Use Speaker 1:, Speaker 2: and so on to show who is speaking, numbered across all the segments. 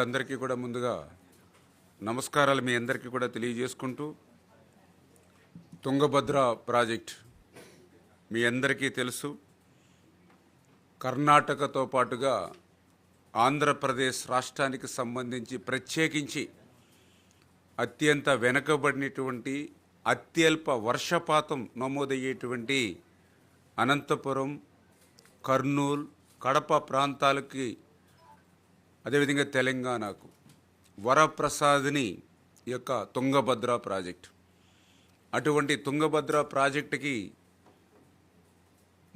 Speaker 1: అందరికీ కూడా ముందుగా నమస్కారాలు మీ అందరికీ కూడా తెలియజేసుకుంటూ తుంగభద్ర ప్రాజెక్ట్ మీ అందరికీ తెలుసు. కర్ణాటకతో పాటుగా ఆంధ్రప్రదేశ్ రాష్ట్రానికి సంబంధించి ప్రత్యేకించి అత్యంత వెనుకబడినటువంటి అత్యల్ప వర్షపాతం నమోదయ్యేటువంటి అనంతపురం కర్నూలు కడప ప్రాంతాలకి అదేవిధంగా తెలంగాణకు వరప్రసాద్ని యొక్క తుంగభద్ర ప్రాజెక్ట్. అటువంటి తుంగభద్ర ప్రాజెక్టుకి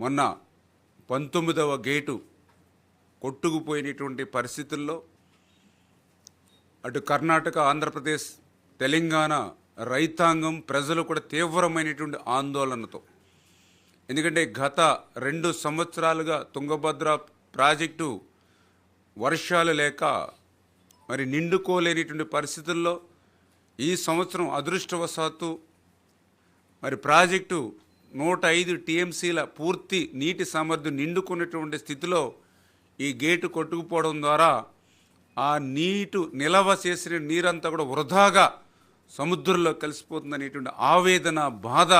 Speaker 1: మొన్న పంతొమ్మిదవ గేటు కొట్టుకుపోయినటువంటి పరిస్థితుల్లో అటు కర్ణాటక ఆంధ్రప్రదేశ్ తెలంగాణ రైతాంగం ప్రజలు కూడా తీవ్రమైనటువంటి ఆందోళనతో. ఎందుకంటే గత రెండు సంవత్సరాలుగా తుంగభద్ర ప్రాజెక్టు వర్షాలు లేక మరి నిండుకోలేనిటువంటి పరిస్థితుల్లో ఈ సంవత్సరం అదృష్టవశాత్తు మరి ప్రాజెక్టు నూట ఐదు టీఎంసీల పూర్తి నీటి సామర్థ్యం నిండుకున్నటువంటి స్థితిలో ఈ గేటు కొట్టుకుపోవడం ద్వారా ఆ నీటు నిలవ చేసిన నీరంతా కూడా వృధాగా సముద్రంలో కలిసిపోతుందనేటువంటి ఆవేదన బాధ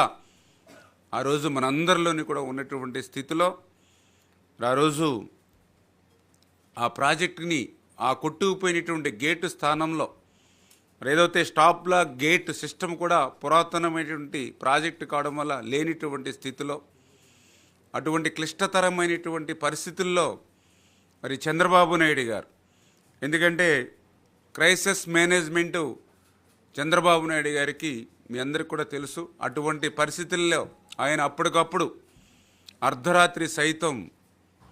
Speaker 1: ఆ రోజు మనందరిలోని కూడా ఉన్నటువంటి స్థితిలో. ఆ రోజు ఆ ప్రాజెక్టుని ఆ కొట్టుకుపోయినటువంటి గేటు స్థానంలో ఏదైతే స్టాప్ బ్లాక్ గేట్ సిస్టమ్ కూడా పురాతనమైనటువంటి ప్రాజెక్టు కావడం వల్ల లేనిటువంటి స్థితిలో అటువంటి క్లిష్టతరమైనటువంటి పరిస్థితుల్లో మరి చంద్రబాబు నాయుడు గారు. ఎందుకంటే క్రైసిస్ మేనేజ్మెంటు చంద్రబాబు నాయుడు గారికి మీ అందరికి కూడా తెలుసు. అటువంటి పరిస్థితుల్లో ఆయన అప్పటికప్పుడు అర్ధరాత్రి సైతం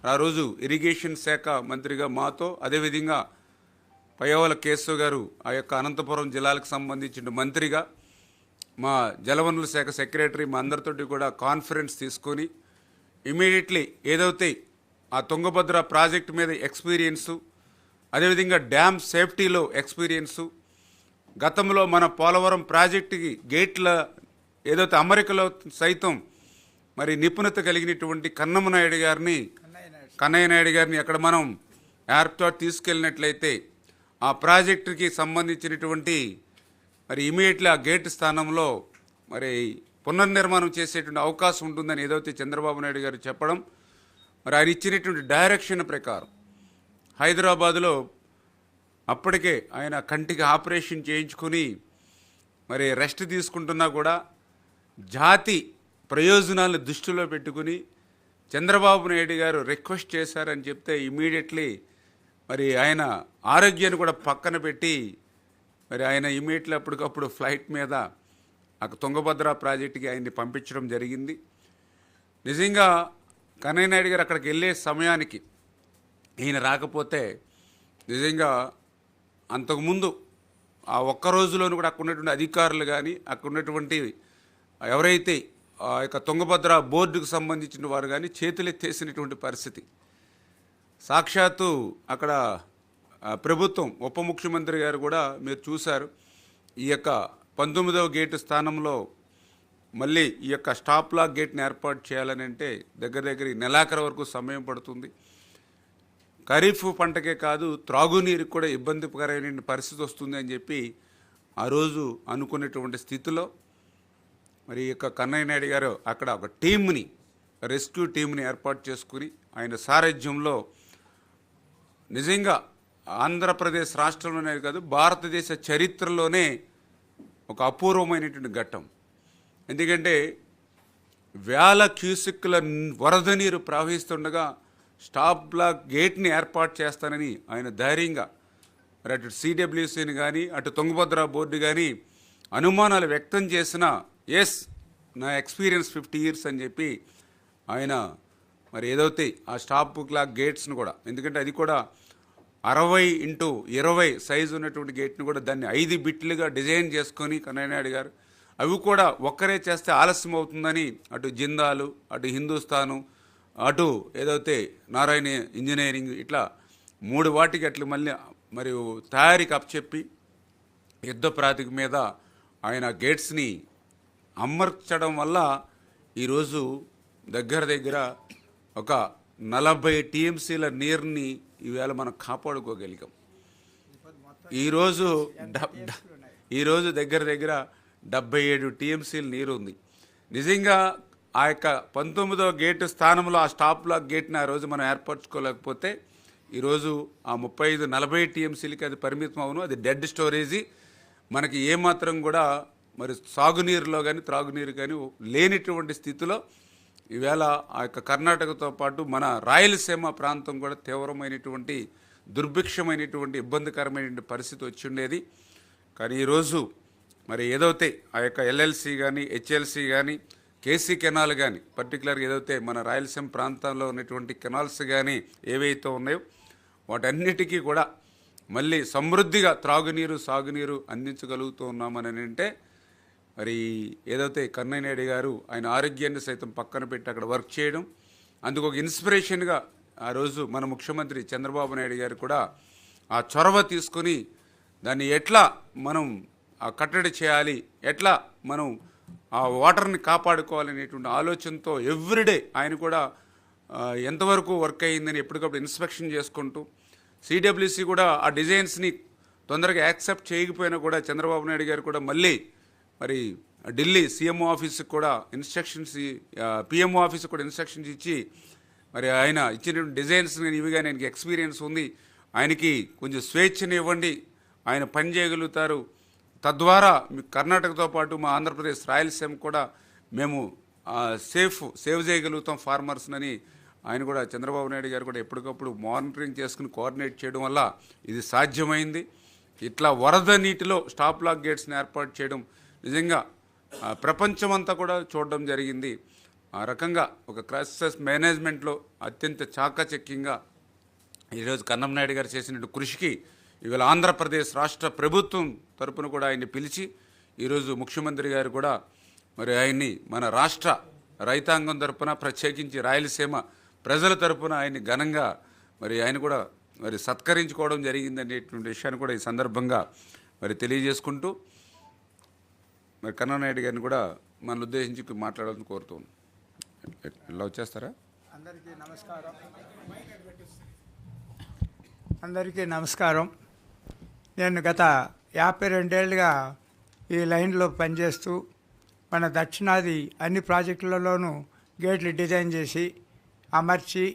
Speaker 1: ఆ రోజు ఇరిగేషన్ శాఖ మంత్రిగా మాతో అదేవిధంగా పయ్యవల కేశవ్ గారు ఆ యొక్క అనంతపురం జిల్లాలకు సంబంధించిన మంత్రిగా మా జలవనరుల శాఖ సెక్రటరీ మా అందరితోటి కూడా కాన్ఫరెన్స్ తీసుకొని ఇమీడియట్లీ ఏదైతే ఆ తుంగభద్ర ప్రాజెక్ట్ మీద ఎక్స్పీరియన్సు అదేవిధంగా డ్యామ్ సేఫ్టీలో ఎక్స్పీరియన్సు గతంలో మన పోలవరం ప్రాజెక్టుకి గేట్ల ఏదైతే అమరికలో సైతం మరి నిపుణత కలిగినటువంటి కన్నమ్మ నాయుడు గారిని కన్నయ్య నాయుడు గారిని అక్కడ మనం ఎయిర్పోర్ట్ తీసుకెళ్ళినట్లయితే ఆ ప్రాజెక్టుకి సంబంధించినటువంటి మరి ఇమీడియట్లీ ఆ గేట్ స్థానంలో మరి పునర్నిర్మాణం చేసేటువంటి అవకాశం ఉంటుందని ఏదైతే చంద్రబాబు నాయుడు గారు చెప్పడం మరి ఆయన ఇచ్చినటువంటి డైరెక్షన్ ప్రకారం హైదరాబాదులో అప్పటికే ఆయన కంటికి ఆపరేషన్ చేయించుకుని మరి రెస్ట్ తీసుకుంటున్నా కూడా జాతి ప్రయోజనాలను దృష్టిలో పెట్టుకుని చంద్రబాబు నాయుడు గారు రిక్వెస్ట్ చేశారని చెప్తే ఇమీడియట్లీ మరి ఆయన ఆరోగ్యాన్ని కూడా పక్కన పెట్టి మరి ఆయన ఇమీడియట్లీ అప్పటికప్పుడు ఫ్లైట్ మీద ఆ తుంగభద్ర ప్రాజెక్టుకి ఆయన్ని పంపించడం జరిగింది. నిజంగా కన్నయ్య నాయుడు గారు అక్కడికి వెళ్ళే సమయానికి ఈయన రాకపోతే నిజంగా అంతకుముందు ఆ ఒక్క రోజులోనూ కూడా అక్కడ ఉన్నటువంటి అధికారులు కానీ అక్కడ ఉన్నటువంటి ఎవరైతే ఆ యొక్క తుంగభద్ర బోర్డుకు సంబంధించిన వారు కానీ చేతులెత్తేసినటువంటి పరిస్థితి. సాక్షాత్తు అక్కడ ప్రభుత్వం ఉప ముఖ్యమంత్రి గారు కూడా మీరు చూశారు. ఈ యొక్క పంతొమ్మిదవ గేటు స్థానంలో మళ్ళీ ఈ యొక్క స్టాప్ లాక్ గేట్ని ఏర్పాటు చేయాలని అంటే దగ్గర దగ్గర నెలాఖరు వరకు సమయం పడుతుంది. ఖరీఫ్ పంటకే కాదు త్రాగునీరుకి కూడా ఇబ్బందికరమైన పరిస్థితి వస్తుంది అని చెప్పి ఆ రోజు అనుకునేటువంటి స్థితిలో మరి ఈ యొక్క కన్నయ్య నాయుడు గారు అక్కడ ఒక టీంని రెస్క్యూ టీంని ఏర్పాటు చేసుకుని ఆయన సారథ్యంలో నిజంగా ఆంధ్రప్రదేశ్ రాష్ట్రంలోనే కాదు భారతదేశ చరిత్రలోనే ఒక అపూర్వమైనటువంటి ఘట్టం. ఎందుకంటే వేల క్యూసిక్ల వరద నీరు ప్రవహిస్తుండగా స్టాప్ బ్లాక్ గేట్ని ఏర్పాటు చేస్తానని ఆయన ధైర్యంగా మరి అటు సిడబ్ల్యూసీని కానీ అటు తుంగభద్ర బోర్డు కానీ అనుమానాలు వ్యక్తం చేసిన ఎస్ నా ఎక్స్పీరియన్స్ ఫిఫ్టీ ఇయర్స్ అని చెప్పి ఆయన మరి ఏదైతే ఆ స్టాప్ క్లాక్ గేట్స్ను కూడా ఎందుకంటే అది కూడా అరవై ఇంటూ ఇరవై సైజు ఉన్నటువంటి గేట్ని కూడా దాన్ని ఐదు బిట్లుగా డిజైన్ చేసుకొని కన్నయ్యనాయుడు గారు అవి కూడా ఒక్కరే చేస్తే ఆలస్యం అవుతుందని అటు జిందాలు అటు హిందుస్థాను అటు ఏదైతే నారాయణ ఇంజనీరింగ్ ఇట్లా మూడు వాటికి అట్లా మళ్ళీ మరియు తయారీకి అప్పచెప్పి యుద్ధ ప్రాతిక మీద ఆయన గేట్స్ని అమర్చడం వల్ల ఈరోజు దగ్గర దగ్గర ఒక నలభై టీఎంసీల నీరుని ఈవేళ మనం కాపాడుకోగలిగాం. ఈరోజు డ- ఈరోజు దగ్గర దగ్గర డెబ్బై ఏడు టీఎంసీలు నీరు ఉంది నిజంగా ఆ యొక్క పంతొమ్మిదో గేటు స్థానంలో ఆ స్టాప్ లాక్ గేట్ని ఆ రోజు మనం ఏర్పరచుకోలేకపోతే ఈరోజు ఆ ముప్పై ఐదు నలభై టీఎంసీలకి అది పరిమితం అవును. అది డెడ్ స్టోరేజీ. మనకి ఏమాత్రం కూడా మరి సాగునీరులో కానీ త్రాగునీరు కానీ లేనిటువంటి స్థితిలో ఈవేళ ఆ యొక్క కర్ణాటకతో పాటు మన రాయలసీమ ప్రాంతం కూడా తీవ్రమైనటువంటి దుర్భిక్షమైనటువంటి ఇబ్బందికరమైనటువంటి పరిస్థితి వచ్చి ఉండేది కానీ ఈరోజు మరి ఏదైతే ఆ యొక్క ఎల్ఎల్సి కానీ హెచ్ఎల్సి కానీ కేసీ కెనాల్ కానీ పర్టికులర్గా ఏదైతే మన రాయలసీమ ప్రాంతంలో ఉన్నటువంటి కెనాల్స్ కానీ ఏవైతే ఉన్నాయో వాటన్నిటికీ కూడా మళ్ళీ సమృద్ధిగా త్రాగునీరు సాగునీరు అందించగలుగుతూ ఉన్నామని అంటే మరి ఏదైతే కన్నయ్యనాయుడు గారు ఆయన ఆరోగ్యాన్ని సైతం పక్కన పెట్టి అక్కడ వర్క్ చేయడం అందుకు ఒక ఇన్స్పిరేషన్గా ఆ రోజు మన ముఖ్యమంత్రి చంద్రబాబు నాయుడు గారు కూడా ఆ చొరవ తీసుకొని దాన్ని ఎట్లా మనం ఆ కట్టడి చేయాలి ఎట్లా మనం ఆ వాటర్ని కాపాడుకోవాలనేటువంటి ఆలోచనతో ఎవ్రీడే ఆయన కూడా ఎంతవరకు వర్క్ అయ్యిందని ఎప్పటికప్పుడు ఇన్స్పెక్షన్ చేసుకుంటూ సిడబ్ల్యూసి కూడా ఆ డిజైన్స్ని తొందరగా యాక్సెప్ట్ చేయకపోయినా కూడా చంద్రబాబు నాయుడు గారు కూడా మళ్ళీ మరి ఢిల్లీ సీఎంఓ ఆఫీస్కి కూడా ఇన్స్ట్రక్షన్స్ పిఎంఓ ఆఫీస్కి కూడా ఇన్స్ట్రక్షన్స్ ఇచ్చి మరి ఆయన ఇచ్చిన డిజైన్స్ ఇవిగా ఆయనకి ఎక్స్పీరియన్స్ ఉంది. ఆయనకి కొంచెం స్వేచ్ఛని ఇవ్వండి ఆయన పని చేయగలుగుతారు. తద్వారా మీ కర్ణాటకతో పాటు మా ఆంధ్రప్రదేశ్ రాయలసీమ కూడా మేము సేఫ్ సేవ్ చేయగలుగుతాం ఫార్మర్స్నని ఆయన కూడా చంద్రబాబు నాయుడు గారు కూడా ఎప్పటికప్పుడు మానిటరింగ్ చేసుకుని కోఆర్డినేట్ చేయడం వల్ల ఇది సాధ్యమైంది. ఇట్లా వరద నీటిలో స్టాప్ లాక్ గేట్స్ని ఏర్పాటు చేయడం నిజంగా ప్రపంచమంతా కూడా చూడడం జరిగింది. ఆ రకంగా ఒక క్రైసిస్ మేనేజ్మెంట్లో అత్యంత చాకచక్యంగా ఈరోజు కన్నం నాయుడు గారు చేసిన కృషికి ఇవాళ ఆంధ్రప్రదేశ్ రాష్ట్ర ప్రభుత్వం తరపున కూడా ఆయన్ని పిలిచి ఈరోజు ముఖ్యమంత్రి గారు కూడా మరి ఆయన్ని మన రాష్ట్ర రైతాంగం తరపున ప్రత్యేకించి రాయలసీమ ప్రజల తరపున ఆయన్ని ఘనంగా మరి ఆయన కూడా మరి సత్కరించుకోవడం జరిగిందనేటువంటి విషయాన్ని కూడా ఈ సందర్భంగా మరి తెలియజేసుకుంటూ మరి కన్నానాయుడు గారిని కూడా మన ఉద్దేశించి మాట్లాడాలని కోరుతూ ఇలా వచ్చేస్తారా?
Speaker 2: అందరికీ నమస్కారం. అందరికీ నమస్కారం. నేను గత యాభై రెండేళ్ళుగా ఈ లైన్లో పనిచేస్తూ మన దక్షిణాది అన్ని ప్రాజెక్టులలోనూ గేట్లు డిజైన్ చేసి అమర్చి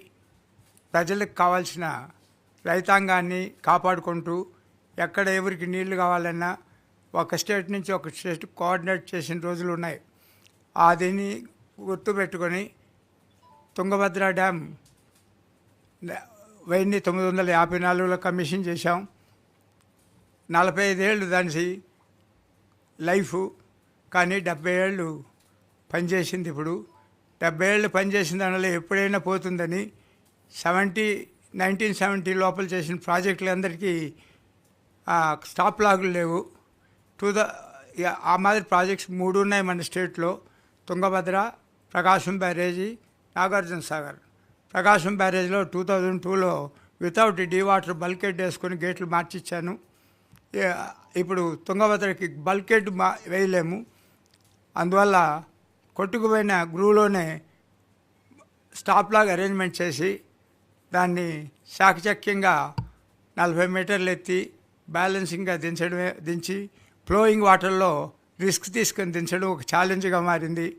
Speaker 2: ప్రజలకు కావాల్సిన రైతాంగాన్ని కాపాడుకుంటూ ఎక్కడ ఎవరికి నీళ్ళు కావాలన్నా ఒక స్టేట్ నుంచి ఒక స్టేట్ కోఆర్డినేట్ చేసిన రోజులు ఉన్నాయి. అదిని గుర్తుపెట్టుకొని తుంగభద్ర డ్యామ్ వెయ్యి తొమ్మిది వందల యాభై నాలుగులో కమిషన్ చేశాం. నలభై ఐదేళ్ళు దాని లైఫ్ కానీ డెబ్బై ఏళ్ళు పనిచేసింది ఇప్పుడు. డెబ్బై ఏళ్ళు పనిచేసిన దానిలో ఎప్పుడైనా పోతుందని సెవెంటీ నైన్టీన్ సెవెంటీ లోపల చేసిన ప్రాజెక్టులందరికీ స్టాప్ లాగులు లేవు. టూ ద ఆ మాదిరి ప్రాజెక్ట్స్ మూడు ఉన్నాయి మన స్టేట్లో తుంగభద్ర ప్రకాశం బ్యారేజీ నాగార్జున సాగర్. ప్రకాశం బ్యారేజ్లో టూ థౌజండ్ టూలో వితౌట్ డీ వాటర్ బల్కెట్ వేసుకొని గేట్లు మార్చిచ్చాను. ఇప్పుడు తుంగభద్రకి బల్కెట్ మా వేయలేము. అందువల్ల కొట్టుకుపోయిన గ్రూలోనే స్టాప్లాగా అరేంజ్మెంట్ చేసి దాన్ని శాఖచక్యంగా నలభై మీటర్లు ఎత్తి బ్యాలెన్సింగ్గా దించడమే దించి ఫ్లోయింగ్ వాటర్లో రిస్క్ తీసుకొని దించడం ఒక ఛాలెంజ్గా మారింది.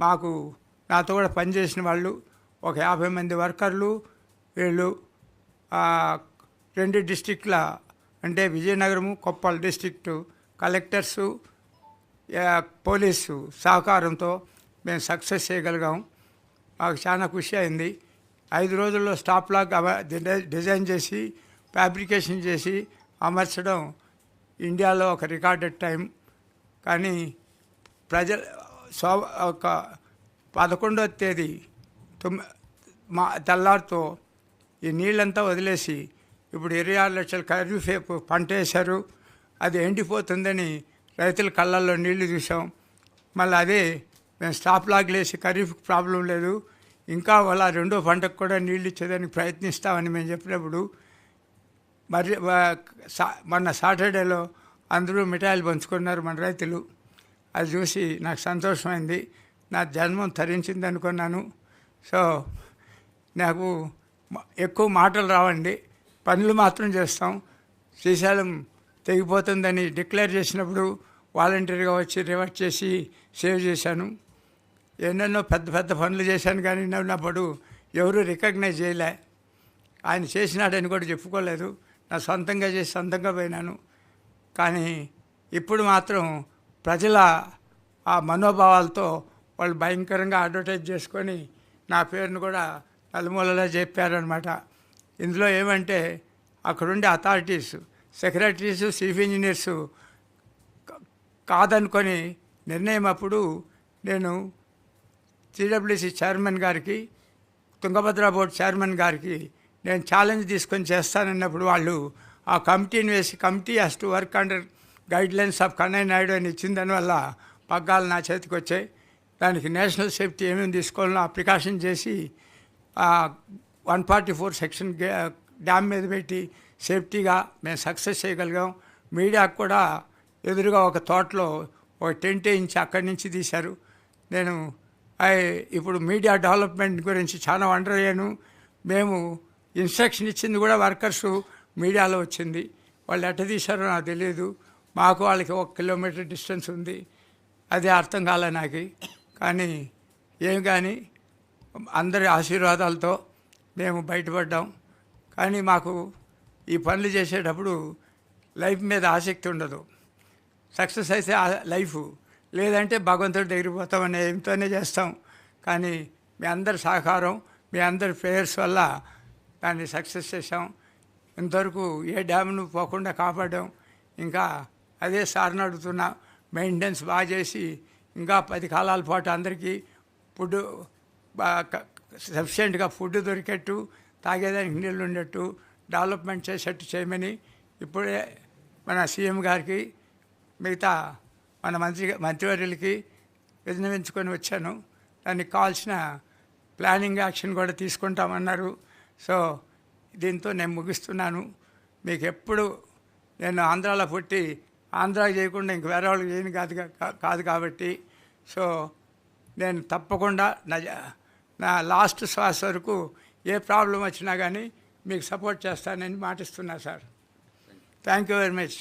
Speaker 2: మాకు నాతో కూడా పనిచేసిన వాళ్ళు ఒక యాభై మంది వర్కర్లు వీళ్ళు రెండు డిస్టిక్ల అంటే Vizianagaram Koppal district collectors police సహకారంతో మేము సక్సెస్ చేయగలిగాం మాకు చాలా ఖుషి అయింది. ఐదు రోజుల్లో స్టాప్ లాక్ అవ- డిజైన్ చేసి ఫ్యాబ్రికేషన్ చేసి అమర్చడం ఇండియాలో ఒక రికార్డెడ్ టైం. కానీ ప్రజల సో ఒక పదకొండవ తేదీ తొమ్మి మా తెల్లారితో ఈ నీళ్ళంతా వదిలేసి ఇప్పుడు ఇరవై ఆరు లక్షల ఖరీఫ్ పంట వేశారు. అది ఎండిపోతుందని రైతుల కళ్ళల్లో నీళ్ళు చూసాం మళ్ళీ అదే మేము స్టాప్ లాగ్లేసి ఖరీఫ్ ప్రాబ్లం లేదు. ఇంకా వాళ్ళ రెండో పంటకు కూడా నీళ్ళు ఇచ్చేదానికి ప్రయత్నిస్తామని మేము చెప్పినప్పుడు మరి మొన్న సాటర్డేలో అందరూ మిఠాయిలు పంచుకున్నారు మన రైతులు. అది చూసి నాకు సంతోషమైంది. నా జన్మం తరించింది అనుకున్నాను. సో నాకు ఎక్కువ మాటలు రావండి. పనులు మాత్రం చేస్తాం. శ్రీశైలం తెగిపోతుందని డిక్లేర్ చేసినప్పుడు వాలంటీర్గా వచ్చి రివర్ట్ చేసి సేవ్ చేశాను. ఎన్నెన్నో పెద్ద పెద్ద పనులు చేశాను కానీ ఉన్నప్పుడు ఎవరూ రికగ్నైజ్ చేయలే. ఆయన చేసినాడని కూడా చెప్పుకోలేదు. నా సొంతంగా చేసి సొంతంగా పోయినాను. కానీ ఇప్పుడు మాత్రం ప్రజల ఆ మనోభావాలతో వాళ్ళు భయంకరంగా అడ్వర్టైజ్ చేసుకొని నా పేరును కూడా నలుమూలలో చెప్పారనమాట ఇందులో ఏమంటే అక్కడుండే అథారిటీస్ సెక్రటరీస్ చీఫ్ ఇంజనీర్స్ కాదనుకొని నిర్ణయం అప్పుడు నేను సిడబ్ల్యూసి చైర్మన్ గారికి తుంగభద్ర బోర్డు చైర్మన్ గారికి నేను ఛాలెంజ్ తీసుకొని చేస్తానన్నప్పుడు వాళ్ళు ఆ కమిటీని వేసి committee has to work under guidelines of Kannayya Naidu అని ఇచ్చిన దానివల్ల పగ్గాలు నా చేతికి వచ్చాయి. దానికి నేషనల్ సేఫ్టీ ఏమేమి తీసుకోవాలో ఆ ప్రికాషన్ చేసి one forty four section dam మీద పెట్టి సేఫ్టీగా మేము సక్సెస్ చేయగలిగాం. మీడియాకు కూడా ఎదురుగా ఒక తోటలో ఒక టెంట్ వేయించి అక్కడి నుంచి తీశారు. నేను ఐ- ఇప్పుడు మీడియా డెవలప్మెంట్ గురించి చాలా వండర్ అయ్యాను. మేము ఇన్స్ట్రక్షన్ ఇచ్చింది కూడా వర్కర్స్ మీడియాలో వచ్చింది. వాళ్ళు ఎట్ట తీశారో నాకు తెలియదు. మాకు వాళ్ళకి ఒక కిలోమీటర్ డిస్టెన్స్ ఉంది. అది అర్థం కాలే నాకు. కానీ ఏం కానీ అందరి ఆశీర్వాదాలతో మేము బయటపడ్డాం. కానీ మాకు ఈ పనులు చేసేటప్పుడు లైఫ్ మీద ఆసక్తి ఉండదు. సక్సెస్ అయితే లైఫ్. లేదంటే భగవంతుడి దగ్గరికి పోతామనే ఏంతోనే చేస్తాం. కానీ మీ అందరి సహకారం మీ అందరి ప్రేయర్స్ వల్ల దాన్ని సక్సెస్ చేసాం ఇంతవరకు ఏ డ్యామ్ను పోకుండా కాపాడాం. ఇంకా అదే సార్ని అడుగుతున్నా మెయింటెనెన్స్ బాగా చేసి ఇంకా పది కాలాల పాటు అందరికీ ఫుడ్ సఫిషియెంట్గా ఫుడ్ దొరికేట్టు తాగేదానికి నీళ్ళు ఉండేట్టు డెవలప్మెంట్ చేసేట్టు చేయమని ఇప్పుడే మన సీఎం గారికి మిగతా మన మంత్రి మంత్రివర్యులకి విన్నవించుకొని వచ్చాను. దానికి కావాల్సిన ప్లానింగ్ యాక్షన్ కూడా తీసుకుంటామన్నారు. సో దీంతో నేను ముగిస్తున్నాను. మీకు ఎప్పుడు నేను ఆంధ్రాలో పుట్టి ఆంధ్రా చేయకుండా ఇంక వేరే వాళ్ళకి చేయను కాదు కాదు కాబట్టి సో నేను తప్పకుండా నా నా లాస్ట్ శ్వాస వరకు ఏ ప్రాబ్లం వచ్చినా కానీ మీకు సపోర్ట్ చేస్తానని మాటిస్తున్నా sir. Thank you very much.